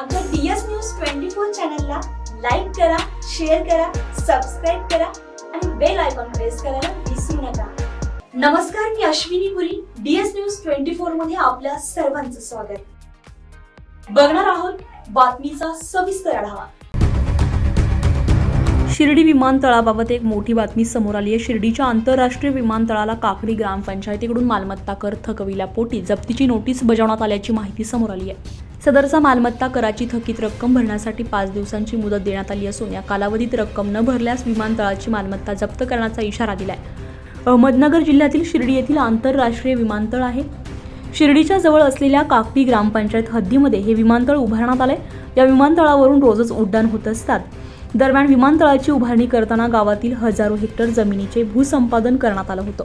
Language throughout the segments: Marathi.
आमच्या डीएस न्यूज ट्वेंटी फोर चॅनलला लाईक करा शेअर करा सबस्क्राईब करा आणि बेल आयकॉन प्रेस करायला विसरू नका. नमस्कार मी Ashwini Puri DS news twenty फोरमध्ये आपल्या सर्वांचं स्वागत. बघणार आहोत बातमीचा सविस्तर आढावा. शिर्डी विमानतळाबाबत एक मोठी बातमी समोर आली आहे. शिर्डीच्या आंतरराष्ट्रीय विमानतळाला काकडी ग्रामपंचायतीकडून मालमत्ता कर थकविल्यापोटी जप्तीची नोटीस बजावण्यात आल्याची माहिती समोर आली आहे. सदरचा मालमत्ता कराची थकीत रक्कम भरण्यासाठी पाच दिवसांची मुदत देण्यात आली असून या कालावधीत रक्कम न भरल्यास विमानतळाची मालमत्ता जप्त करण्याचा इशारा दिलाय. अहमदनगर जिल्ह्यातील शिर्डी येथील आंतरराष्ट्रीय विमानतळ आहे. शिर्डीच्या जवळ असलेल्या काकडी ग्रामपंचायत हद्दीमध्ये हे विमानतळ उभारण्यात आले या विमानतळावरून रोजच उड्डाण होत असतात. दरम्यान विमानतळाची उभारणी करताना गावातील हजारो हेक्टर जमिनीचे भूसंपादन करण्यात आलं होतं.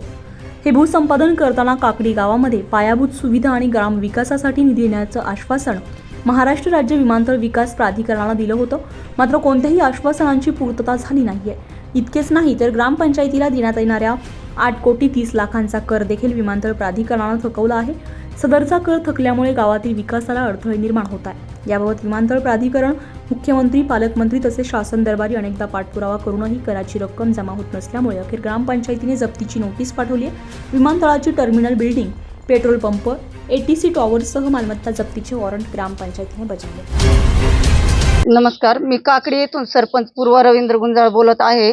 हे भूसंपादन करताना काकडी गावामध्ये पायाभूत सुविधा आणि ग्राम विकासासाठी निधी देण्याचं आश्वासन महाराष्ट्र राज्य विमानतळ विकास प्राधिकरणाला दिलं होतं. मात्र कोणत्याही आश्वासनांची पूर्तता झाली नाहीये. इतकेच नाही तर ग्रामपंचायतीला देण्यात येणाऱ्या आठ कोटी तीस लाखांचा कर देखील विमानतळ प्राधिकरणानं थकवला आहे. सदरचा कर थकल्यामुळे गावातील विकासाला अडथळे निर्माण होत आहे याबाबत विमानतळ प्राधिकरण मुख्यमंत्री पालकमंत्री तसेच शासन दरबारी अनेकदा पाठपुरावा करूनही कराची रक्कम जमा होत नसल्यामुळे अखेर ग्रामपंचायतीने जप्तीची नोटीस पाठवली आहे. विमानतळाची terminal building petrol pump ATC टॉवरसह मालमत्ता जप्तीचे वॉरंट ग्रामपंचायतीने बजावले. नमस्कार मी काकडी येथून सरपंच पूर्व रवींद्र गुंजाळ बोलत आहे.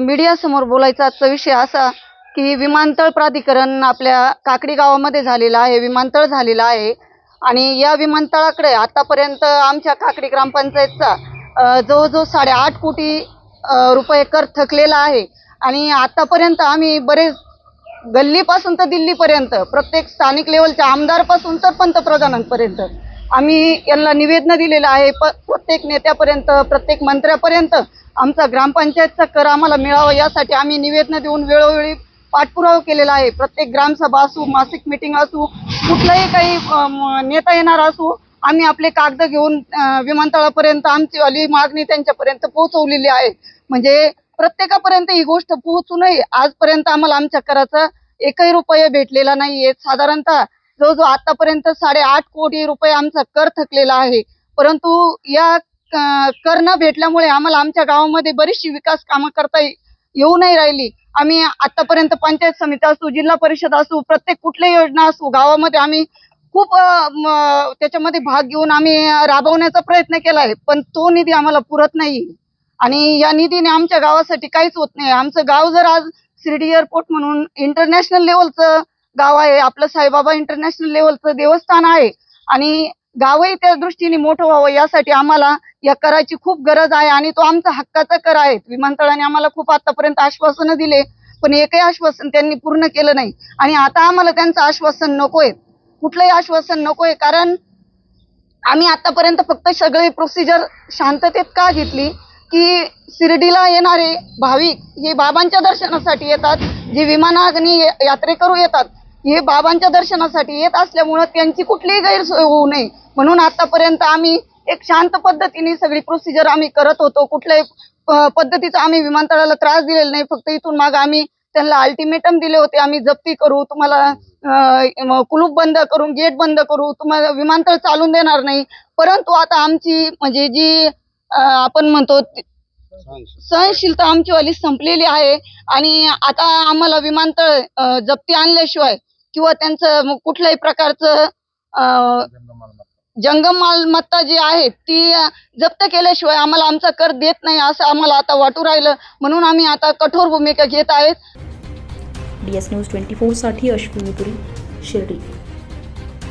मीडियासमोर बोलायचा आजचा विषय असा की विमानतळ प्राधिकरण आपल्या काकडी गावामध्ये झालेलं आहे विमानतळ झालेलं आहे. आणि या विमानतळाकडे आतापर्यंत आमच्या काकडी ग्रामपंचायतचा जवळजवळ साडेआठ कोटी रुपये कर थकलेला आहे. आणि आतापर्यंत आम्ही बरेच गल्लीपासून तर दिल्लीपर्यंत प्रत्येक स्थानिक लेवलच्या आमदारपासून तर पंतप्रधानांपर्यंत आम्ही यांना निवेदन दिलेलं आहे. प प्रत्येक नेत्यापर्यंत प्रत्येक मंत्र्यापर्यंत आमचा ग्रामपंचायतचा कर आम्हाला मिळावा यासाठी आम्ही निवेदन देऊन वेळोवेळी पाठपुरावा केलेला आहे. प्रत्येक ग्रामसभा असू मासिक मिटिंग असू कुठलाही काही नेता येणार असू आम्ही आपले कागद घेऊन विमानतळापर्यंत आमची वाली मागणी त्यांच्यापर्यंत पोहोचवलेली आहे. म्हणजे प्रत्येकापर्यंत ही गोष्ट पोहोचू नये आजपर्यंत आम्हाला आमच्या कराचा एकही रुपये भेटलेला नाहीये. साधारणतः जवळजवळ आतापर्यंत साडेआठ कोटी रुपये आमचा कर थकलेला आहे. परंतु या कर न भेटल्यामुळे आम्हाला आमच्या गावामध्ये बरीचशी विकास कामं करता येऊ नाही राहिली. आम्ही आतापर्यंत पंचायत समिती असू जिल्हा परिषद असू प्रत्येक कुठल्या योजना असू गावामध्ये आम्ही खूप त्याच्यामध्ये भाग घेऊन आम्ही राबवण्याचा प्रयत्न केला आहे. पण तो निधी आम्हाला पुरत नाही. आणि या निधीने आमच्या गावासाठी काहीच होत नाही. आमचं गाव जर आज शिर्डी एअरपोर्ट म्हणून इंटरनॅशनल लेवलचं गाव आहे आपलं साईबाबा इंटरनॅशनल लेवलचं देवस्थान आहे. आणि गावही त्या दृष्टीने मोठं व्हावं यासाठी आम्हाला या कराची खूप गरज आहे आणि तो आमचा हक्काचा कर आहे. विमानतळाने आम्हाला खूप आतापर्यंत आश्वासनं दिले पण एकही आश्वासन त्यांनी पूर्ण केलं नाही. आणि आता आम्हाला त्यांचं आश्वासन नकोय. कुठलंही आश्वासन नकोय कारण आम्ही आतापर्यंत फक्त सगळी प्रोसिजर शांततेत का घेतली? की शिर्डीला येणारे भाविक हे बाबांच्या दर्शनासाठी येतात जे विमानाग्नी यात्रेकरू येतात. हे बाबांच्या दर्शनासाठी येत असल्यामुळं त्यांची कुठलीही गैरसोय होऊ नये. म्हणून आतापर्यंत आम्ही एक शांत पद्धतीने सगळी प्रोसिजर आम्ही करत होतो. कुठल्याही पद्धतीचा आम्ही विमानतळाला त्रास दिलेला नाही. फक्त इथून माग आम्ही त्यांना अल्टिमेटम दिले होते. आम्ही जप्ती करू. तुम्हाला कुलूप बंद करू गेट बंद करू. तुम्हाला विमानतळ चालून देणार नाही. परंतु आता आमची म्हणजे जी आपण म्हणतो सहनशीलता आमची वाली संपलेली आहे. आणि आता आम्हाला विमानतळ जप्ती आणल्याशिवाय किंवा त्यांचं कुठल्याही प्रकारचं जंगम मालमत्ता जी आहे ती जप्त केल्याशिवाय आम्हाला आमचा कर देत नाही असं आम्हाला आता वाटू राहिलं. म्हणून आम्ही आता कठोर भूमिका घेत आहेत. डी एस न्यूज ट्वेंटी फोरसाठी अश्विनी पुरी शिर्डी.